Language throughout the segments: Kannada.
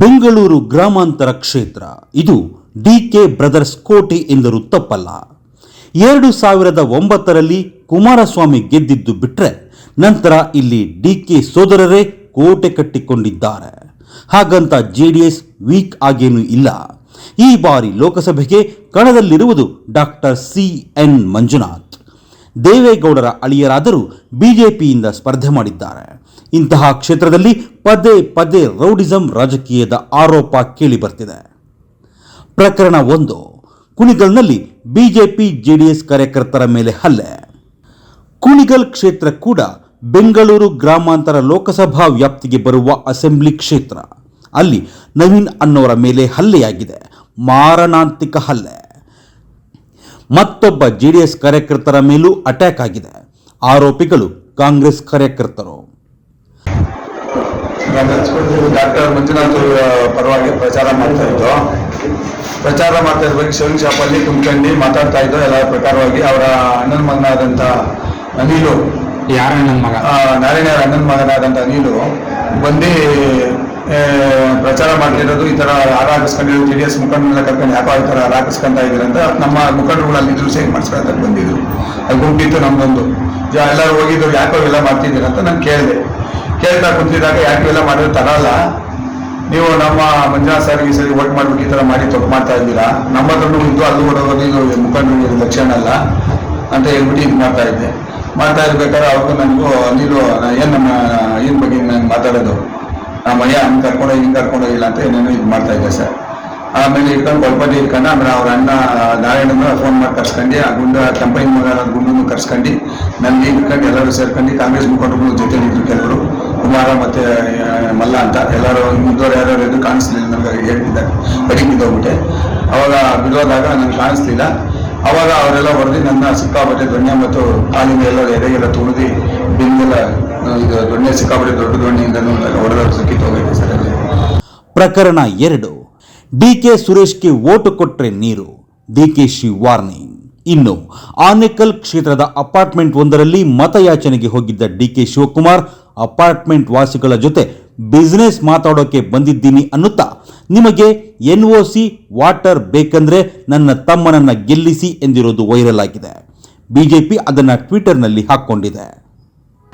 ಬೆಂಗಳೂರು ಗ್ರಾಮಾಂತರ ಕ್ಷೇತ್ರ. ಇದು ಡಿ ಕೆ ಬ್ರದರ್ಸ್ ಕೋಟೆ ಎಂದರೂ ತಪ್ಪಲ್ಲ. ಎರಡು ಸಾವಿರದ ಒಂಬತ್ತರಲ್ಲಿ ಕುಮಾರಸ್ವಾಮಿ ಗೆದ್ದಿದ್ದು ಬಿಟ್ರೆ ನಂತರ ಇಲ್ಲಿ ಡಿ ಕೆ ಸೋದರರೇ ಕೋಟೆ ಕಟ್ಟಿಕೊಂಡಿದ್ದಾರೆ. ಹಾಗಂತ ಜೆ ಡಿ ಎಸ್ ವೀಕ್ ಆಗೇನೂ ಇಲ್ಲ. ಈ ಬಾರಿ ಲೋಕಸಭೆಗೆ ಕಣದಲ್ಲಿರುವುದು ಡಾಕ್ಟರ್ ಸಿ ಎನ್ ಮಂಜುನಾಥ್. ದೇವೇಗೌಡರ ಅಳಿಯರಾದರೂ ಬಿಜೆಪಿಯಿಂದ ಸ್ಪರ್ಧೆ ಮಾಡಿದ್ದಾರೆ. ಇಂತಹ ಕ್ಷೇತ್ರದಲ್ಲಿ ಪದೇ ಪದೇ ರೌಡಿಸಂ ರಾಜಕೀಯದ ಆರೋಪ ಕೇಳಿಬರ್ತಿದೆ. ಪ್ರಕರಣ ಒಂದು, ಕುಣಿಗಲ್ನಲ್ಲಿ ಬಿಜೆಪಿ ಜೆಡಿಎಸ್ ಕಾರ್ಯಕರ್ತರ ಮೇಲೆ ಹಲ್ಲೆ. ಕುಣಿಗಲ್ ಕ್ಷೇತ್ರ ಕೂಡ ಬೆಂಗಳೂರು ಗ್ರಾಮಾಂತರ ಲೋಕಸಭಾ ವ್ಯಾಪ್ತಿಗೆ ಬರುವ ಅಸೆಂಬ್ಲಿ ಕ್ಷೇತ್ರ. ಅಲ್ಲಿ ನವೀನ್ ಅನ್ನೋರ ಮೇಲೆ ಹಲ್ಲೆಯಾಗಿದೆ. ಮಾರಣಾಂತಿಕ ಹಲ್ಲೆ. ಮತ್ತೊಬ್ಬ ಜೆಡಿಎಸ್ ಕಾರ್ಯಕರ್ತರ ಮೇಲೂ ಅಟ್ಯಾಕ್ ಆಗಿದೆ. ಆರೋಪಿಗಳು ಕಾಂಗ್ರೆಸ್ ಕಾರ್ಯಕರ್ತರು. ಡಾಕ್ಟರ್ ಮಂಜುನಾಥ್ ಅವರ ಪರವಾಗಿ ಪ್ರಚಾರ ಮಾಡ್ತಾ ಇದ್ದು. ಪ್ರಚಾರ ಮಾಡ್ತಾ ಇರ್ಬೇಕು ಶಿವನ್ ಶಾಪಲ್ಲಿ ತುಂಬಿಕೊಂಡು ಮಾತಾಡ್ತಾ ಇದ್ದು. ಎಲ್ಲ ಪ್ರಕಾರವಾಗಿ ಅವರ ಅಣ್ಣನ ಮಗನಾದಂಥ ಅನಿಲು ಯಾರ ಅಣ್ಣನ ಮಗ? ಆ, ನಾರಾಯಣ ಅಣ್ಣನ ಮಗನಾದಂಥ ಅನಿಲು ಬಂದು ಪ್ರಚಾರ ಮಾಡ್ತಿರೋದು ಈ ಥರ ಹಾರ ಹಾಕಿಸ್ಕೊಂಡಿರೋ ಜೆ ಡಿ ಎಸ್ ಮುಖಂಡರನ್ನ ಕರ್ಕೊಂಡು ಯಾಕೋ ಈ ಥರ ಹಾರ ಹಾಕಿಸ್ಕೊಂತ ಇದ್ದೀರ ಅಂತ ನಮ್ಮ ಮುಖಂಡರುಗಳು ಇದ್ರು ಸೇರಿ ಮಾಡಿಸ್ಕೊಳಕ್ಕೆ ಬಂದಿದ್ರು. ಅಲ್ಲಿ ಗುಂಪಿತ್ತು ನಮ್ದೊಂದು. ಎಲ್ಲರೂ ಹೋಗಿದ್ರು, ಯಾಕೋ ಎಲ್ಲ ಮಾಡ್ತಿದ್ದೀರ ಅಂತ ನಾನು ಕೇಳಿದೆ. ಕೇಳ್ತಾ ಕುಂತಿದ್ದಾಗ ಯಾಕೆ ಎಲ್ಲ ಮಾಡಿದ್ರೆ ತರಲ್ಲ ನೀವು ನಮ್ಮ ಮಂಜುನಾಥ್ ಸರ್ ಈ ಸರಿ ಓಟ್ ಮಾಡ್ಬೇಕು ಈ ಥರ ಮಾಡಿ ತಪ್ಪು ಮಾಡ್ತಾ ಇದ್ದೀರಾ? ನಮ್ಮ ಹತ್ರನೂ ಇದ್ದು ಅಲ್ಲಿ ಓಡೋದು ಇದು ಮುಖಂಡರಿಗೆ ಲಕ್ಷಣ ಅಲ್ಲ ಅಂತ ಹೇಳ್ಬಿಟ್ಟು ಇದು ಮಾಡ್ತಾ ಇದ್ದೆ. ಮಾಡ್ತಾ ಇರ್ಬೇಕಾದ್ರೆ ಅವ್ರಿಗೂ ನನಗೂ ನೀನು ಏನು ನಮ್ಮ ಏನ್ ಬಗ್ಗೆ ನಾನು ಮಾತಾಡೋದು ಮಯ್ಯ ಹಂಗೆ ಕರ್ಕೊಂಡು ಹಿಂಗೆ ಕರ್ಕೊಂಡು ಇಲ್ಲ ಅಂತ ಏನೇನೋ ಇದು ಮಾಡ್ತಾ ಇದ್ದೆ ಸರ್. ಆಮೇಲೆ ಇಟ್ಕೊಂಡು ಕೊಲ್ಪಟ್ಟಿ ಇಟ್ಕೊಂಡು ಆಮೇಲೆ ಅವ್ರ ಅಣ್ಣ, ನಾರಾಯಣನ ಫೋನ್ ಮಾಡಿ ಕರ್ಸ್ಕೊಂಡು, ಆ ಗುಂಡ ಕಂಪನಿ ಮಗ ಗುಂಡನ್ನು ಕರ್ಸ್ಕೊಂಡು ನನ್ನ ಇಟ್ಕೊಂಡು ಎಲ್ಲರೂ ಸೇರ್ಕೊಂಡು ಕಾಂಗ್ರೆಸ್ ಮುಖಂಡರು ಜೊತೆ ಇದ್ರು ಕೆಲವರು, ಕುಮಾರ ಮತ್ತೆ ಮಲ್ಲ ಅಂತ ಎಲ್ಲರೂ ಇದ್ದವ್ರು ಯಾರು ಇದ್ದು ಕಾಣಿಸ್ಲಿಲ್ಲ ನನಗೆ ಹೇಳ್ತಿದ್ದೆ ಕಡಿಮೆ ಬಿದ್ದೋಗ್ಬಿಟ್ಟೆ ಅವಾಗ ಬಿಡೋದಾಗ ನನಗೆ ಕಾಣಿಸ್ಲಿಲ್ಲ. ಅವಾಗ ಅವರೆಲ್ಲ ಹೊಡೆದು ನನ್ನ ಸಿಕ್ಕಾಪಟ್ಟೆ ದೊಣ್ಣೆ ಮತ್ತು ಕಾಲಿಂದ ಎಲ್ಲ ಎದೆಗೆಲ್ಲ ತುಳಿದು ಬೆನ್ನೆಲ್ಲ ಈಗ ದೊಣ್ಣೆ ದೊಡ್ಡ ಪ್ರಕರಣ ಎರಡು. ಡಿಕೆ ಸುರೇಶ್ಗೆ ಓಟು ಕೊಟ್ಟರೆ ನೀರು. ಡಿಕೆಶಿ ವಾರ್ನಿಂಗ್. ಇನ್ನು, ಆನೇಕಲ್ ಕ್ಷೇತ್ರದ ಅಪಾರ್ಟ್ಮೆಂಟ್ ಒಂದರಲ್ಲಿ ಮತಯಾಚನೆಗೆ ಹೋಗಿದ್ದ ಡಿಕೆ ಶಿವಕುಮಾರ್, ಅಪಾರ್ಟ್ಮೆಂಟ್ ವಾಸಿಗಳ ಜೊತೆ ಬಿಸ್ನೆಸ್ ಮಾತಾಡೋಕೆ ಬಂದಿದ್ದೀನಿ ಅನ್ನುತ್ತಾ, ನಿಮಗೆ ಎನ್ ಒ ಸಿ ವಾಟರ್ ಬೇಕಂದ್ರೆ ನನ್ನ ತಮ್ಮನನ್ನ ಗೆಲ್ಲಿಸಿ ಎಂದಿರೋದು ವೈರಲ್ ಆಗಿದೆ. ಬಿಜೆಪಿ ಅದನ್ನು ಟ್ವಿಟರ್ನಲ್ಲಿ ಹಾಕ್ಕೊಂಡಿದೆ.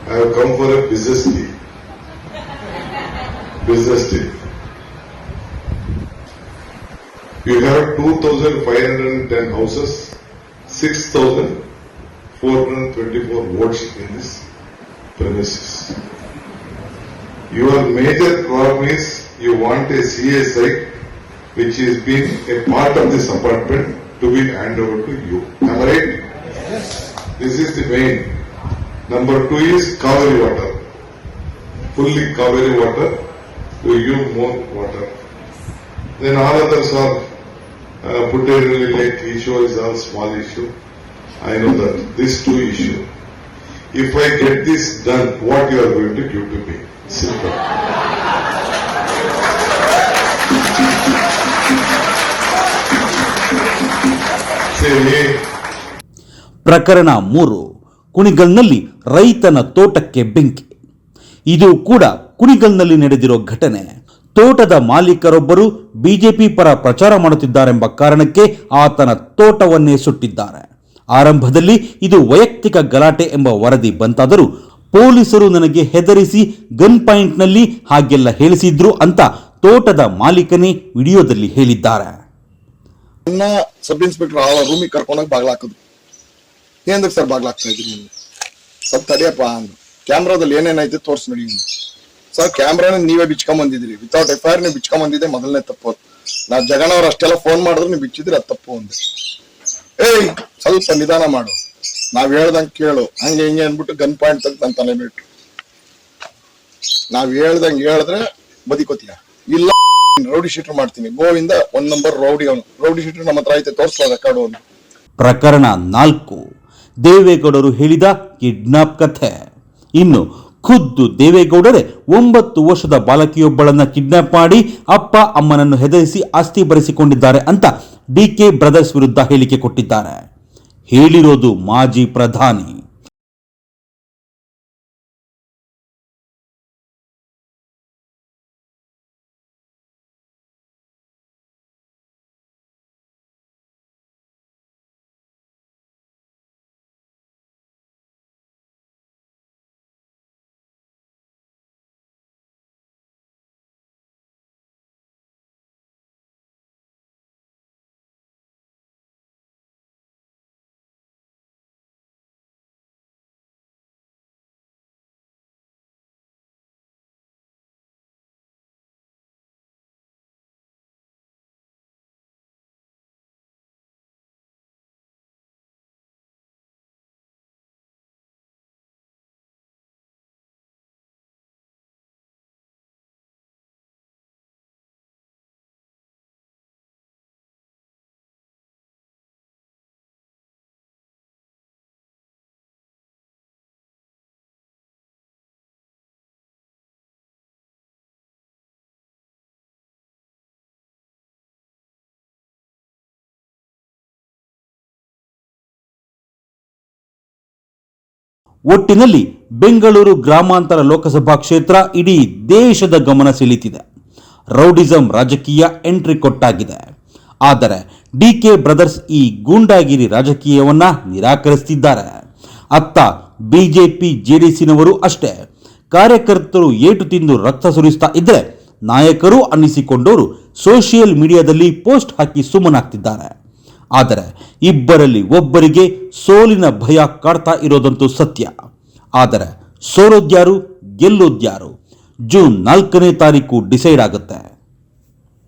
I have come for a business deal. Business deal. You have 2,510 houses, 6,424 votes in this premises. Your major problem is you want a CA site which has been a part of this apartment to be handed over to you. Am I right? Yes. This is the main. Number two is Kaveri water. Fully Kaveri water we give more water. Then all others are uh, put really like issue is all small issue. I know that. This two issue. If I get this done, what you are going to give to me? Simple. ಪ್ರಕರಣ ಮೂರು ಕುಣಿಗಲ್ನಲ್ಲಿ ರೈತನ ತೋಟಕ್ಕೆ ಬೆಂಕಿ. ಇದು ಕೂಡ ಕುಣಿಗಲ್ನಲ್ಲಿ ನಡೆದಿರೋ ಘಟನೆ. ತೋಟದ ಮಾಲೀಕರೊಬ್ಬರು ಬಿಜೆಪಿ ಪರ ಪ್ರಚಾರ ಮಾಡುತ್ತಿದ್ದಾರೆಂಬ ಕಾರಣಕ್ಕೆ ಆತನ ತೋಟವನ್ನೇ ಸುಟ್ಟಿದ್ದಾರೆ. ಆರಂಭದಲ್ಲಿ ಇದು ವೈಯಕ್ತಿಕ ಗಲಾಟೆ ಎಂಬ ವರದಿ ಬಂತಾದರೂ ಪೊಲೀಸರು ನನಗೆ ಹೆದರಿಸಿ ಗನ್ ಪಾಯಿಂಟ್ನಲ್ಲಿ ಹಾಗೆಲ್ಲ ಹೇಳಿಸಿದ್ರು ಅಂತ ತೋಟದ ಮಾಲೀಕನೇ ವಿಡಿಯೋದಲ್ಲಿ ಹೇಳಿದ್ದಾರೆ. ಸಬ್ ಇನ್ಸ್ಪೆಕ್ಟರ್ ರೂಮಿಗೆ ಕರ್ಕೊಂಡೋಗಿ ಏನ್ ಸರ್ ಬಾಗ್ಲ ಹಾಕ್ತಾ ಇದ್ರಿ ನೀವು? ಸ್ವಲ್ಪ ತಡಿಯಪ್ಪ. ಕ್ಯಾಮ್ರಾದಲ್ಲಿ ಏನೇನೈತೆ ತೋರ್ಸ್ ನೋಡಿ ಸರ್, ಕ್ಯಾಮ್ರಾನ ನೀವೇ ಬಿಚ್ಕೊಂಡ್ ಬಂದಿದ್ರಿ ವಿತೌಟ್ ಎಫ್ ಐ ನೀವು ಬಿಚ್ಕೊಂಡ್ ಬಂದಿದ್ದೆ, ಮೊದಲನೇ ತಪ್ಪು ನಾ ಜಗನ್ ಅವ್ರು ಅಷ್ಟೆಲ್ಲ ಫೋನ್ ಮಾಡಿದ್ರು, ನೀವು ಬಿಚ್ಚಿದ್ರೆ ಅದು ತಪ್ಪು ಅಂದೆ. ಏಯ್, ಸ್ವಲ್ಪ ನಿಧಾನ ಮಾಡು. ನಾವ್ ಹೇಳ್ದಂಗೆ ಕೇಳು. ಹಂಗೆ ಹಿಂಗೆ ಅನ್ಬಿಟ್ಟು ಗನ್ ಪಾಯಿಂಟ್ ತೆಗ್ದು ನನ್ನ ತಲೆ ಬಿಟ್ಟು ನಾವ್ ಹೇಳ್ದಂಗೆ ಹೇಳಿದ್ರೆ ಬದಿಕೋತೀಯ. ಇಲ್ಲ ರೌಡಿ ಶೀಟರ್ ಮಾಡ್ತೀನಿ. ಗೋವಿಂದ ಒಂದ್ ನಂಬರ್ ರೌಡಿ ಅವನು. ರೌಡಿ ಶೀಟರ್ ನಮ್ಮ ಹತ್ರ ಐತೆ ತೋರ್ಸ್ಲಾ ರೆಕಾರ್ಡು ಅವನು ಪ್ರಕರಣ ನಾಲ್ಕು. ದೇವೇಗೌಡರು ಹೇಳಿದ ಕಿಡ್ನಾಪ್ ಕಥೆ. ಇನ್ನು ಖುದ್ದು ದೇವೇಗೌಡರೇ ಒಂಬತ್ತು ವರ್ಷದ ಬಾಲಕಿಯೊಬ್ಬಳನ್ನು ಕಿಡ್ನಾಪ್ ಮಾಡಿ ಅಪ್ಪ, ಅಮ್ಮನನ್ನು ಹೆದರಿಸಿ ಆಸ್ತಿ ಬರೆಸಿಕೊಂಡಿದ್ದಾರೆ ಅಂತ ಡಿಕೆ ಬ್ರದರ್ಸ್ ವಿರುದ್ಧ ಹೇಳಿಕೆ ಕೊಟ್ಟಿದ್ದಾರೆ. ಹೇಳಿರೋದು ಮಾಜಿ ಪ್ರಧಾನಿ. ಒಟ್ಟಿನಲ್ಲಿ ಬೆಂಗಳೂರು ಗ್ರಾಮಾಂತರ ಲೋಕಸಭಾ ಕ್ಷೇತ್ರ ಇಡೀ ದೇಶದ ಗಮನ ಸೆಳೀತಿದೆ. ರೌಡಿಸಂ ರಾಜಕೀಯ ಎಂಟ್ರಿ ಕೊಟ್ಟಾಗಿದೆ. ಆದರೆ ಡಿ ಕೆ ಬ್ರದರ್ಸ್ ಈ ಗೂಂಡಾಗಿರಿ ರಾಜಕೀಯವನ್ನ ನಿರಾಕರಿಸುತ್ತಿದ್ದಾರೆ ಅತ್ತ ಬಿಜೆಪಿ ಜೆಡಿಎಸ್ನವರು ಅಷ್ಟೇ. ಕಾರ್ಯಕರ್ತರು ಏಟು ತಿಂದು ರಕ್ತ ಸುರಿಸ್ತಾ ಇದ್ರೆ ನಾಯಕರು ಅನ್ನಿಸಿಕೊಂಡವರು ಸೋಷಿಯಲ್ ಮೀಡಿಯಾದಲ್ಲಿ ಪೋಸ್ಟ್ ಹಾಕಿ ಸುಮ್ಮನಾಗ್ತಿದ್ದಾರೆ. ಆದರೆ ಇಬ್ಬರಲ್ಲಿ ಒಬ್ಬರಿಗೆ ಸೋಲಿನ ಭಯ ಕಾಡ್ತಾ ಇರೋದಂತೂ ಸತ್ಯ. ಆದರೆ ಸೋಲೋದ್ಯಾರು ಗೆಲ್ಲೋದ್ಯಾರು ಜೂನ್ ನಾಲ್ಕನೇ ತಾರೀಕು ಡಿಸೈಡ್ ಆಗುತ್ತೆ.